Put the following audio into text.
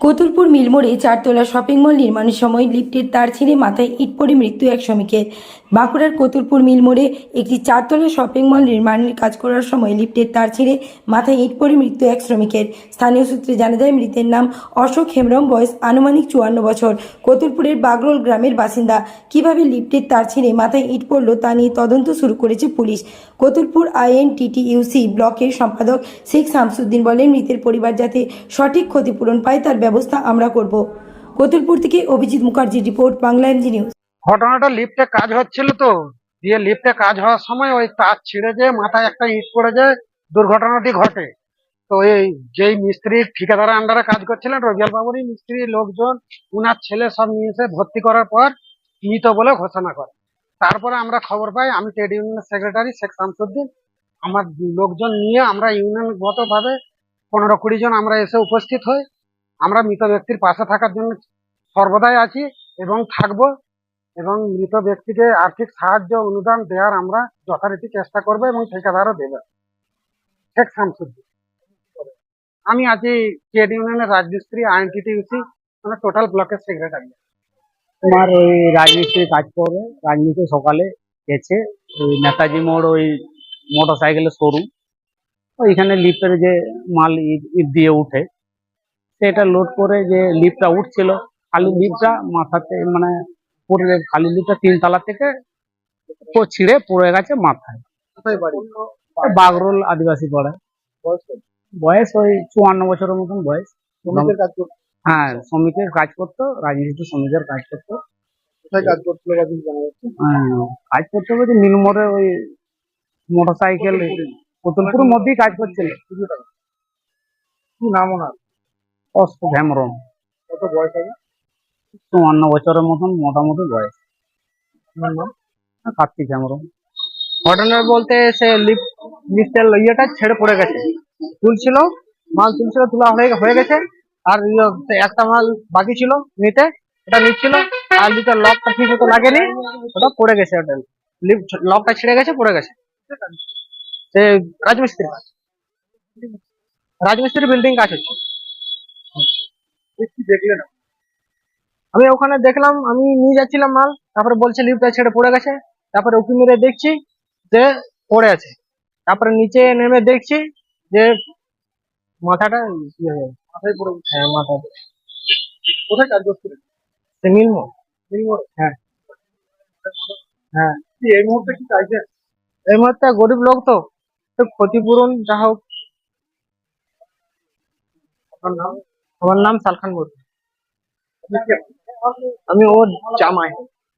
কতুলপুর মিলমোড়ে চারতলা শপিং মল নির্মাণের সময় লিফটের তার ছিঁড়ে মাথায় ইট পড়ে মৃত্যু এক শ্রমিকের। বাঁকুড়ার কতুলপুর মিলমোড়ে একটি চারতলা শপিং মল নির্মাণের কাজ করার সময় লিফটের তার ছিঁড়ে মাথায় ইট পড়ে মৃত্যু এক শ্রমিকের। স্থানীয় সূত্রে জানা যায়, মৃতের নাম অশোক হেমরম, বয়স আনুমানিক চুয়ান্ন বছর। কতুলপুরের বাগরোল গ্রামের বাসিন্দা, কীভাবে লিফটের তার ছিঁড়ে মাথায় ইট পড়ল তা নিয়ে তদন্ত শুরু করেছে পুলিশ। কতুলপুর আইএনটিটিইউসি ব্লকের সম্পাদক শেখ শামসুদ্দিন বলেন, মৃতের পরিবার যাতে সঠিক ক্ষতিপূরণ পায় তার ব্যবস্থা আমরা করব। কতুলপুর থেকে Abhijit Mukherjee report, Bangla MG news. ঘটনাটা লিফটে কাজ হচ্ছিল তো। দিয়ে লিফটে কাজ হওয়ার সময় ওই তার ছিঁড়ে যে মাথায় একটা ইট পড়ে যে দুর্ঘটনাটি ঘটে। তো এই যেই মিস্ত্রি ঠিকাদারের আন্ডারে কাজ করছিলেন, রবিয়াল বাবুরই মিস্ত্রি, লোকজন, উনার ছেলে সব নিয়ে এসে ভর্তি করার পর মৃত বলে ঘোষণা করে। তারপরে আমরা খবর পাই, আমি ট্রেড ইউনিয়নের সেক্রেটারি শেখ শামসুদ্দিন, আমার লোকজন নিয়ে আমরা ইউনিয়নগত ভাবে পনেরো কুড়ি জন আমরা এসে উপস্থিত হই। আমরা মৃত ব্যক্তির পাশে থাকার জন্য সর্বদাই আছি এবং থাকব এবং মৃত ব্যক্তিকে আর্থিক সাহায্য, অনুদান দেওয়ার আমরা যথারীতি চেষ্টা করব এবং ঠিকাদারও দেবে। শেখ শামসুদ্দিন। আমি আছি ট্রেড ইউনিয়নের রাজমিস্ত্রি আইএনটিটিউসি মানে টোটাল ব্লকের সেক্রেটারি তোমার ওই রাজমিস্ত্রি কাজ করবে রাজমিস্ত্রি সকালে গেছে। ওই নেতাজি মোড় ওই মোটর সাইকেলের শোরুম ওইখানে লিফটের যে মাল দিয়ে উঠে। সেটা লোড করে যে লিফটটা উঠছিল খালি লিফটটা মাথাতে মানে পড়ে খালি লিফটটা তিন তলা থেকে ছিঁড়ে পড়ে গেছে মাথায়। বাগরোল আদিবাসী পড়ে। বয়স ওই চুয়ান্ন বছরের মতন বয়স। করতে? হ্যাঁ শ্রমিকের কাজ করতো রাজনীতি শ্রমিকের কাজ করতো। কোথায় কাজ হ্যাঁ, কাজ করতে হবে মিলমোড়ে ওই মোটর সাইকেল পুতুলপুরের মধ্যেই কাজ করছিল। কি নাম ওনার? অস্ত ভ্যামরম কত বয়স হবে? চুয়ান্ন বছরের মতন মোটামুটি বয়স। নাম? কার্তিক ভ্যামরম ঘটনা বলতে সে লিফট লিফটের ইয়েটা ছেড়ে পড়ে গেছে। তুলছিল মাল তুলছিল তোলা হয়ে হয়ে গেছে। আর ইয়ে একটা মাল বাকি ছিল নিতে ওটা নিচ্ছিল। আর লিফটের লকটা ঠিক মতো লাগেনি ওটা পড়ে গেছে ওটা। লিফট লকটা ছিঁড়ে গেছে পড়ে গেছে। সে রাজমিস্ত্রি কাজ রাজমিস্ত্রি বিল্ডিং কাজ হচ্ছে। কি দেখলেন আমি ওখানে দেখলাম আমি নিয়ে যাচ্ছিলাম মাল তারপরে বলছে লিফটটা ছেড়ে পড়ে গেছে। তারপরে উকি মেরে দেখছি যে পড়ে আছে। তারপরে নিচে নেমে দেখছি যে মাথাটা ইয়ে হয়ে। মাথায় পড়ে হ্যাঁ কোথায় কাজ সে হ্যাঁ। হ্যাঁ। এই মুহূর্তে কি চাইছেন এই মুহূর্তে গরিব লোক তো তো ক্ষতিপূরণ যা হোক। আপনার নাম? আমার নাম সালখান মুর্মু আমি ওর জামাই।